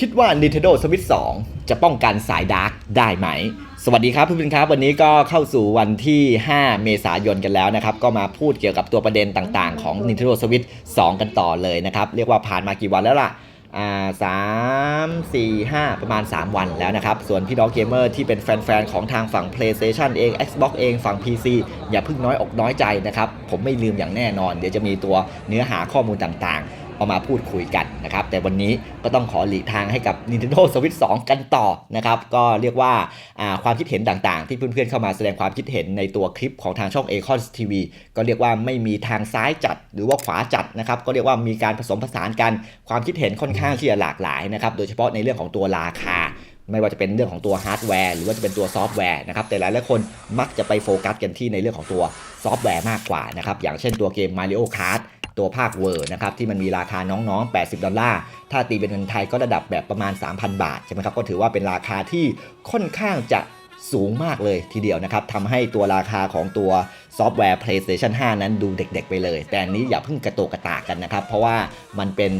คิดว่า Nintendo Switch 2 จะป้องกันสายดาร์กได้ไหม สวัสดีครับเพื่อนๆครับ วันนี้ก็เข้าสู่วันที่ 5 เมษายนกันแล้วนะครับ ก็มาพูดเกี่ยวกับตัวประเด็นต่างๆ ของ Nintendo Switch 2 กันต่อเลยนะครับ เรียกว่าผ่านมากี่วันแล้วล่ะอ่าสามสี่ห้าประมาณ 3 วันแล้วนะครับ ส่วนพี่น้องเกมเมอร์ที่เป็นแฟนๆ ของทางฝั่ง PlayStation เอง Xbox เองฝั่ง PC อย่าเพิ่งน้อยอกน้อยใจนะครับ ผมไม่ลืมอย่างแน่นอน เดี๋ยวจะมีตัวเนื้อหาข้อมูลต่างๆ เอามาพูดคุยกันนะครับ แต่วันนี้ก็ต้องขอหลีกทางให้กับ Nintendo Switch 2 กันต่อนะครับ ก็เรียกว่าความคิดเห็นต่างๆ ที่เพื่อนๆเข้ามาแสดงความคิดเห็นในตัวคลิปของทางช่อง a c o n TV ก็เรียกว่าไม่มีทางซ้ายจัดหรือว่าขวาจัดนะครับ ก็เรียกว่ามีการผสมผสานกันความคิดเห็นค่อนข้างที่จะหลากหลายนะครับ โดยเฉพาะในเรื่องของตัวราคาไม่ว่าจะเป็นเรื่องของตัวฮาร์ดแวร์หรือว่าจะเป็นตัวซอฟต์แวร์นะครับแต่หลายหลายคนมักจะไปโฟกัสกันที่ในเรื่องของตัวซอฟต์แวร์มากกว่านะครับอย่างเช่นตัวเกม Mario Kart ตัวภาคเวอร์นะครับที่มันมีราคาน้องๆ 80 ดอลลาร์ ถ้าตีเป็นเงินไทยก็ระดับแบบประมาณ 3,000 บาทใช่ไหมครับ ก็ถือว่าเป็นราคาที่ค่อนข้างจะสูงมากเลยทีเดียวนะครับทำให้ตัวราคาของตัวซอฟต์แวร์ PlayStation 5 นั้นดูเด็กๆไปเลย แต่นี้อย่าเพิ่งกระโตกกระตากกันนะครับ เพราะว่ามันเป็น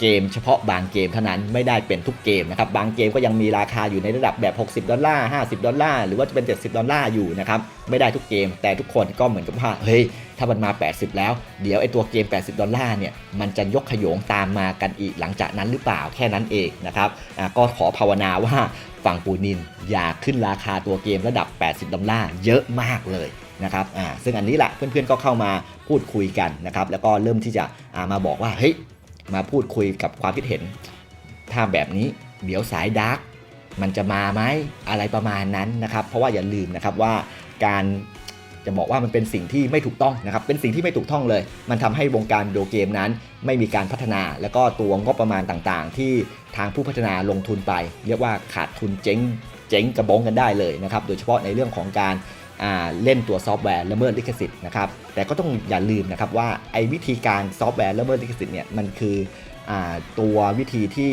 เกมเฉพาะบางเกมเท่านั้นไม่ได้เป็นทุกเกมนะครับบางเกมก็ยังมีราคาอยู่ในระดับแบบ 60 ดอลลาร์ 50 ดอลลาร์ หรือว่าจะเป็น 70 ดอลลาร์อยู่นะครับไม่ได้ทุกเกม แต่ทุกคนก็เหมือนกับว่าเฮ้ยถ้ามันมา 80 แล้ว เดี๋ยวไอ้ตัวเกม 80 ดอลลาร์เนี่ย มันจะยกขยงตามมากันอีกหลังจากนั้นหรือเปล่าแค่นั้นเองนะครับก็ขอภาวนาว่าฝั่งปูนินอย่าขึ้นราคาตัวเกมระดับ 80 ดอลลาร์เยอะมากเลยนะครับอ่าซึ่งอันนี้แหละเพื่อนๆก็เข้ามาพูดคุยกันนะครับแล้วก็เริ่มที่จะามาบอกว่าเฮ้ย มาพูดคุยกับความคิดเห็น ถ้าแบบนี้เดี๋ยวสายดาร์กมันจะมาไหมอะไรประมาณนั้นนะครับ เพราะว่าอย่าลืมนะครับว่าการจะบอกว่ามันเป็นสิ่งที่ไม่ถูกต้องนะครับ เป็นสิ่งที่ไม่ถูกต้องเลย มันทำให้วงการวิดีโอเกมนั้น ไม่มีการพัฒนา แล้วก็ตัวงบประมาณต่างๆ ที่ทางผู้พัฒนาลงทุนไป เรียกว่าขาดทุนเจ๊งเจ๊งกระบงกันได้เลยนะครับ โดยเฉพาะในเรื่องของการ เล่นตัวซอฟต์แวร์ละเมิดลิขสิทธิ์นะครับแต่ก็ต้องอย่าลืมนะครับว่าไอ้วิธีการซอฟต์แวร์ละเมิดลิขสิทธิ์เนี่ยมันคืออตัววิธีที่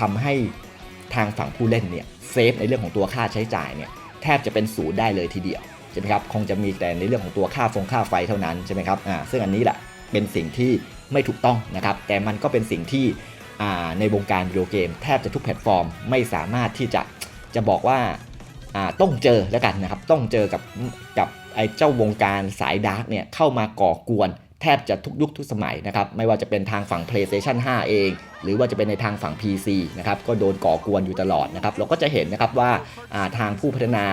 ทำให้ทางฝั่งผู้เล่นเนี่ยเซฟในเรื่องของตัวค่าใช้จ่ายเนี่ยแทบจะเป็นศูนย์ได้เลยทีเดียวใช่ไหมครับคงจะมีแต่ในเรื่องของตัวค่าฟงค่าไฟเท่านั้นใช่ไหมครับอ่าซึ่งอันนี้แหละเป็นสิ่งที่ไม่ถูกต้องนะครับแต่มันก็เป็นสิ่งที่ในวงการวิดีโอเกม แทบจะทุกแพลตฟอร์มไม่สามารถที่จะจะบอกว่า ต้องเจอแล้วกันนะครับ ต้องเจอกับกับไอ้เจ้าวงการสายดาร์กเนี่ยเข้ามาก่อกวนแทบจะทุกยุคทุกสมัยนะครับ ไม่ว่าจะเป็นทางฝั่ง PlayStation 5 เอง หรือว่าจะเป็นในทางฝั่ง PC นะครับ ก็โดนก่อกวนอยู่ตลอดนะครับ เราก็จะเห็นนะครับว่าาทางผู้พัฒนา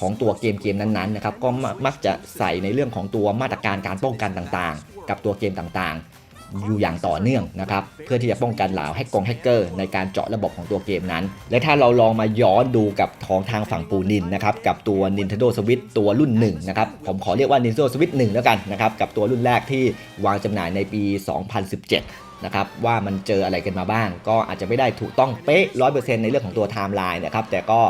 ของตัวเกมเกมนั้นๆนะครับ ก็มักจะใส่ในเรื่องของตัวมาตรการการป้องกันต่างๆ กับตัวเกมต่างๆ อยู่อย่างต่อเนื่องนะครับเพื่อที่จะป้องกันเหล่าแฮกกงแฮกเกอร์ในการเจาะระบบของตัวเกมนั้น และถ้าเราลองมาย้อนดูกับของทางฝั่งปูนินนะครับกับตัว Nintendo Switch ตัวรุ่น1นะครับผมขอเรียกว่า Nintendo Switch 1แล้วกันนะครับกับตัวรุ่นแรกที่วางจำหน่ายในปี 2017นะครับว่ามันเจออะไรกันมาบ้าง ก็อาจจะไม่ได้ถูกต้องเป๊ะ100%ในเรื่องของตัวไทม์ไลน์นะครับแต่ก็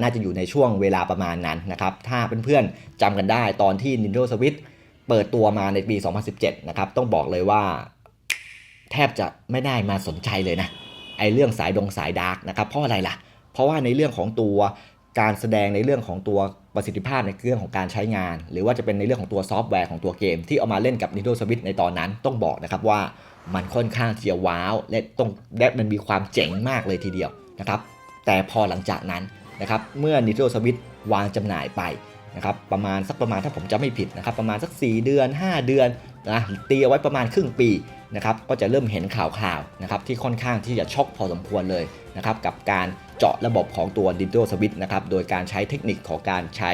น่าจะอยู่ในช่วงเวลาประมาณนั้นนะครับถ้าเพื่อนๆจำกันได้ตอนที่ Nintendo Switch เปิดตัวมาในปี 2017 นะครับ ต้องบอกเลยว่า แทบจะไม่ได้มาสนใจเลยนะไอเรื่องสายดงสายดาร์กนะครับเพราะอะไรล่ะ เพราะว่าในเรื่องของตัวการแสดงในเรื่องของตัวประสิทธิภาพในเรื่องของการใช้งาน หรือว่าจะเป็นในเรื่องของตัวซอฟต์แวร์ของตัวเกม ที่เอามาเล่นกับ Nintendo Switch ในตอนนั้นต้องบอกนะครับว่ามันค่อนข้างที่จะว้าว และต้องและมันมีความเจ๋งมากเลยทีเดียวนะครับแต่พอหลังจากนั้นนะครับเมื่อ Nintendo Switch วางจำหน่ายไป นะครับประมาณสักประมาณถ้าผมจำไม่ผิดนะครับประมาณสัก 4 เดือน 5 เดือนนะตีเอาไว้ประมาณครึ่งปีนะครับก็จะเริ่มเห็นข่าวๆนะครับที่ค่อนข้างที่จะช็อกพอสมควรเลยนะครับกับการเจาะระบบของตัว Nintendo Switch นะครับโดยการใช้เทคนิคของการใช้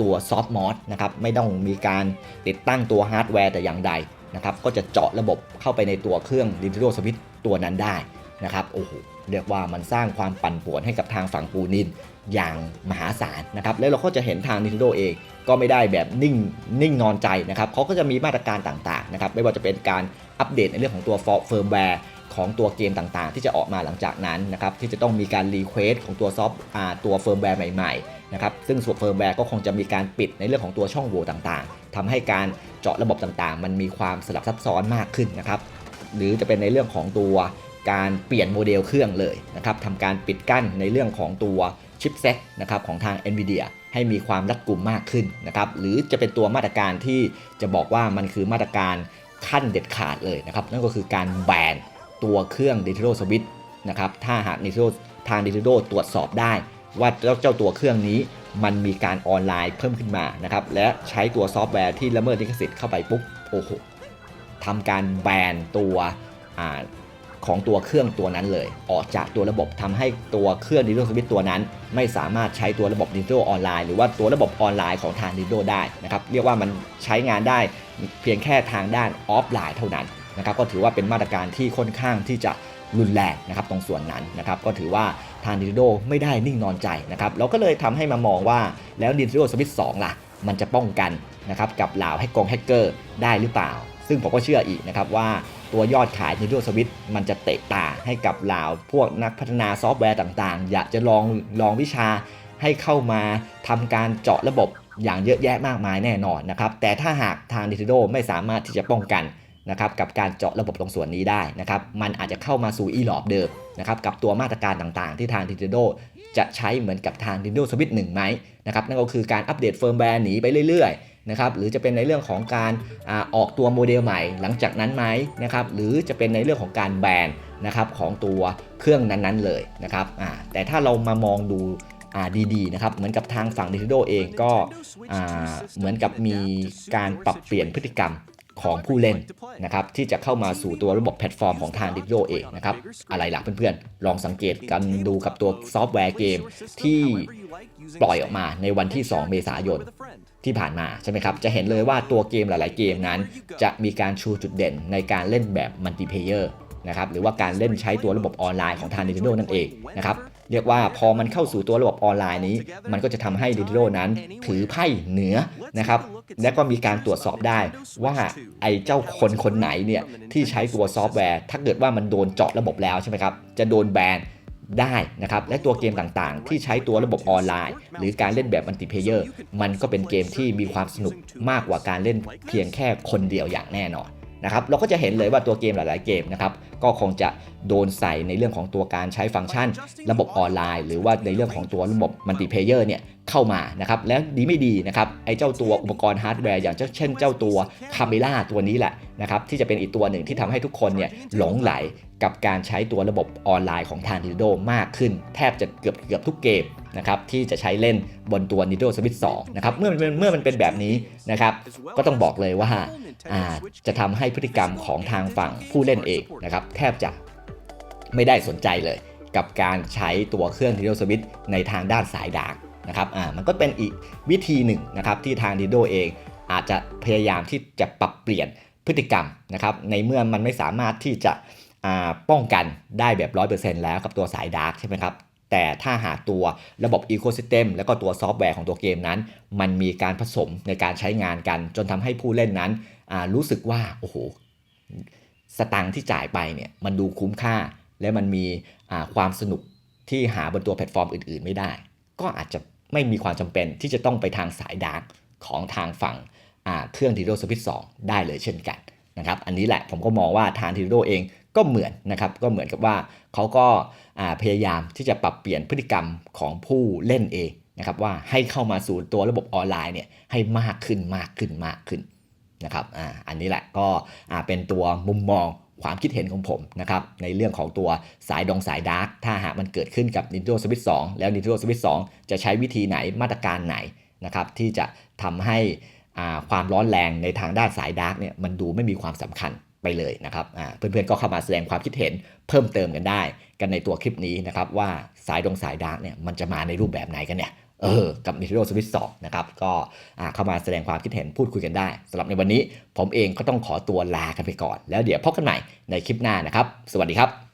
ตัวซอฟต์มอสนะครับไม่ต้องมีการติดตั้งตัวฮาร์ดแวร์แต่อย่างใดนะครับก็จะเจาะระบบเข้าไปในตัวเครื่อง Nintendo Switch ตัวนั้นได้นะครับโอ้โห เรียกว่ามันสร้างความปั่นป่วนให้กับทางฝั่งปูนินอย่างมหาศาลนะครับแล้วเราก็จะเห็นทาง Nintendo เองก็ไม่ได้แบบนิ่งนิ่งนอนใจนะครับเขาก็จะมีมาตรการต่างๆนะครับไม่ว่าจะเป็นการอัปเดตในเรื่องของตัวเฟิร์มแวร์ของตัวเกมต่างๆ ที่จะออกมาหลังจากนั้นนะครับที่จะต้องมีการรีเควสของตัวซอฟต์ตัวเฟิร์มแวร์ใหม่ๆนะครับซึ่งส่วนเฟิร์มแวร์ก็คงจะมีการปิดในเรื่องของตัวช่องโหว่ต่างๆทำให้การเจาะระบบต่างๆ มันมีความสลับซับซ้อนมากขึ้นนะครับหรือจะเป็นในเรื่องของตัว การเปลี่ยนโมเดลเครื่องเลยนะครับทำการปิดกั้นในเรื่องของตัวชิปเซ็ตนะครับของทาง NVIDIA ให้มีความรัดกุมมากขึ้นนะครับหรือจะเป็นตัวมาตรการที่จะบอกว่ามันคือมาตรการขั้นเด็ดขาดเลยนะครับนั่นก็คือการแบนตัวเครื่อง Nintendo Switch นะครับถ้าหาก Nintendo ทาง Nintendo ตรวจสอบได้ ว่าเจ้าเจ้าตัวเครื่องนี้มันมีการออนไลน์เพิ่มขึ้นมานะครับและใช้ตัวซอฟต์แวร์ที่ละเมิดลิขสิทธิ์เข้าไปปุ๊บโอ้โหทำการแบนตัวอา ของตัวเครื่องตัวนั้นเลย ออกจากตัวระบบทำให้ตัวเครื่อง Nintendo Switch ตัวนั้น ไม่สามารถใช้ตัวระบบ Nintendo ออนไลน์หรือว่าตัวระบบออนไลน์ของทาง Nintendo ได้นะครับเรียกว่ามันใช้งานได้เพียงแค่ทางด้านออฟไลน์เท่านั้นนะครับก็ถือว่าเป็นมาตรการที่ค่อนข้างที่จะรุนแรงนะครับตรงส่วนนั้นนะครับก็ถือว่าทาง Nintendo ไม่ได้นิ่งนอนใจนะครับเราก็เลยทำให้มามองว่าแล้ว Nintendo Switch 2ล่ะ มันจะป้องกันนะครับกับเหล่าแฮกกงแฮกเกอร์ได้หรือเปล่า ซึ่งผมก็เชื่ออีกนะครับว่า ตัวยอดขาย Nintendo Switch มันจะเตะตาให้กับเหล่าพวกนักพัฒนาซอฟต์แวร์ต่างๆ อยากจะลองลองวิชาให้เข้ามาทำการเจาะระบบอย่างเยอะแยะมากมายแน่นอนนะครับ แต่ถ้าหากทาง Nintendo ไม่สามารถที่จะป้องกันนะครับกับการเจาะระบบตรงส่วนนี้ได้นะครับ มันอาจจะเข้ามาสู่อีหลอบเดิมนะครับกับตัวมาตรการต่างๆ ที่ทาง Nintendo จะใช้เหมือนกับทาง Nintendo Switch 1ไหมนะครับนั่นก็คือการอัปเดตเฟิร์มแวร์หนีไปเรื่อยๆ นะครับหรือจะเป็นในเรื่องของการออกตัวโมเดลใหม่ หลังจากนั้นไหมนะครับหรือจะเป็นในเรื่องของการแบนนะครับของตัวเครื่องนั้นๆเลยนะครับแต่ถ้าเรามามองดูดีๆนะครับเหมือนกับทางฝั่ง Nintendo เองก็เหมือนกับมีการปรับเปลี่ยนพฤติกรรมของผู้เล่นนะครับที่จะเข้ามาสู่ตัวระบบแพลตฟอร์มของทาง Nintendo เองนะครับอะไรล่ะเพื่อนๆ ลองสังเกตกันดูกับตัวซอฟต์แวร์เกมที่ปล่อยออกมาในวันที่ 2 เมษายนที่ผ่านมาใช่ไหมครับ จะเห็นเลยว่าตัวเกมหลาย ๆ เกมนั้น จะมีการชูจุดเด่นในการเล่นแบบมัลติเพเยอร์นะครับหรือว่าการเล่นใช้ตัวระบบออนไลน์ของทาง Nintendo นั่นเองนะครับเรียกว่าพอมันเข้าสู่ตัวระบบออนไลน์นี้ มันก็จะทำให้ Nintendo นั้นถือไพ่เหนือนะครับและก็มีการตรวจสอบได้ว่าไอ้เจ้าคนคนไหนเนี่ยที่ใช้ตัวซอฟต์แวร์ ถ้าเกิดว่ามันโดนเจาะระบบแล้วใช่ไหมครับจะโดนแบน ได้นะครับและตัวเกมต่างๆ ที่ใช้ตัวระบบออนไลน์ หรือการเล่นแบบมัลติเพเยอร์ มันก็เป็นเกมที่มีความสนุกมากกว่าการเล่นเพียงแค่คนเดียวอย่างแน่นอนนะครับเราก็จะเห็นเลยว่าตัวเกมหลาย ๆ เกมนะครับก็คงจะโดนใส่ในเรื่องของตัวการใช้ฟังก์ชัน ระบบออนไลน์ หรือว่าในเรื่องของตัวระบบมัลติเพเยอร์เนี่ย เข้ามานะครับแล้วดีไม่ดีนะครับไอ้เจ้าตัวอุปกรณ์ฮาร์ดแวร์อย่างเช่นเจ้าตัวคาเมล่าตัวนี้แหละนะครับที่จะเป็นอีกตัวหนึ่งที่ทำให้ทุกคนเนี่ยหลงไหลกับการใช้ตัวระบบออนไลน์ของทาง Nintendo มากขึ้น แทบจะเกือบเกือบทุกเกมนะครับที่จะใช้เล่นบนตัว Nintendo Switch 2นะครับเมื่อมันเป็นเมื่อมันเป็นแบบนี้นะครับก็ต้องบอกเลยว่าอ่าจะทำให้พฤติกรรมของทางฝั่งผู้เล่นเองนะครับแทบจะไม่ได้สนใจเลย กับการใช้ตัวเครื่อง Nintendo Switch ในทางด้านสายดาร์ก นะครับอ่ามันก็เป็นอีกวิธีหนึ่งนะครับที่ทาง Nintendo เองอาจจะพยายามที่จะปรับเปลี่ยนพฤติกรรมนะครับในเมื่อมันไม่สามารถที่จะอ่าป้องกันได้แบบ 100%แล้วกับตัวสายดาร์กใช่ไหมครับแต่ถ้าหาตัวระบบอีโค y ิสเต็มแล้วก็ตัวซอฟต์แวร์ของตัวเกมนั้น มันมีการผสมในการใช้งานกัน จนทำให้ผู้เล่นนั้นรู้สึกว่า โอ้โห สตังค์ที่จ่ายไปเนี่ยมันดูคุ้มค่า และมันมีความสนุกที่หาบนตัวแพลตฟอร์มอื่น ๆ ไม่ได้ ก็อาจจะ ไม่มีความจำเป็นที่จะต้องไปทางสายดาร์กของทางฝั่งเครื่อง Nintendo Switch 2ได้เลยเช่นกันนะครับอันนี้แหละผมก็มองว่าทาง Nintendo เองก็เหมือนนะครับก็เหมือนกับว่าเขาก็าพยายามที่จะปรับเปลี่ยนพฤติกรรมของผู้เล่นเองนะครับว่าให้เข้ามาสู่ตัวระบบออนไลน์เนี่ยให้มากขึ้นมากขึ้นมากขึ้นนะครับออันนี้แหละก็เป็นตัวมุมมอง ความคิดเห็นของผมนะครับในเรื่องของตัวสายดองสายดาร์กถ้าหากมันเกิดขึ้นกับ Nintendo Switch 2 แล้ว Nintendo Switch 2 จะใช้วิธีไหนมาตรการไหนนะครับที่จะทำให้อ่าความร้อนแรงในทางด้านสายดาร์กเนี่ยมันดูไม่มีความสำคัญไปเลยนะครับเพื่อนๆก็เข้ามาแสดงความคิดเห็นเพิ่มเติมกันได้ กันในตัวคลิปนี้นะครับว่าสายดองสายดาร์กเนี่ยมันจะมาในรูปแบบไหนกันเนี่ย เออกับ Nintendo Switch 2นะครับก็เข้ามาแสดงความคิดเห็นพูดคุยกันได้สำหรับในวันนี้ผมเองก็ต้องขอตัวลากันไปก่อน แล้วเดี๋ยวพบกันใหม่ในคลิปหน้านะครับ สวัสดีครับ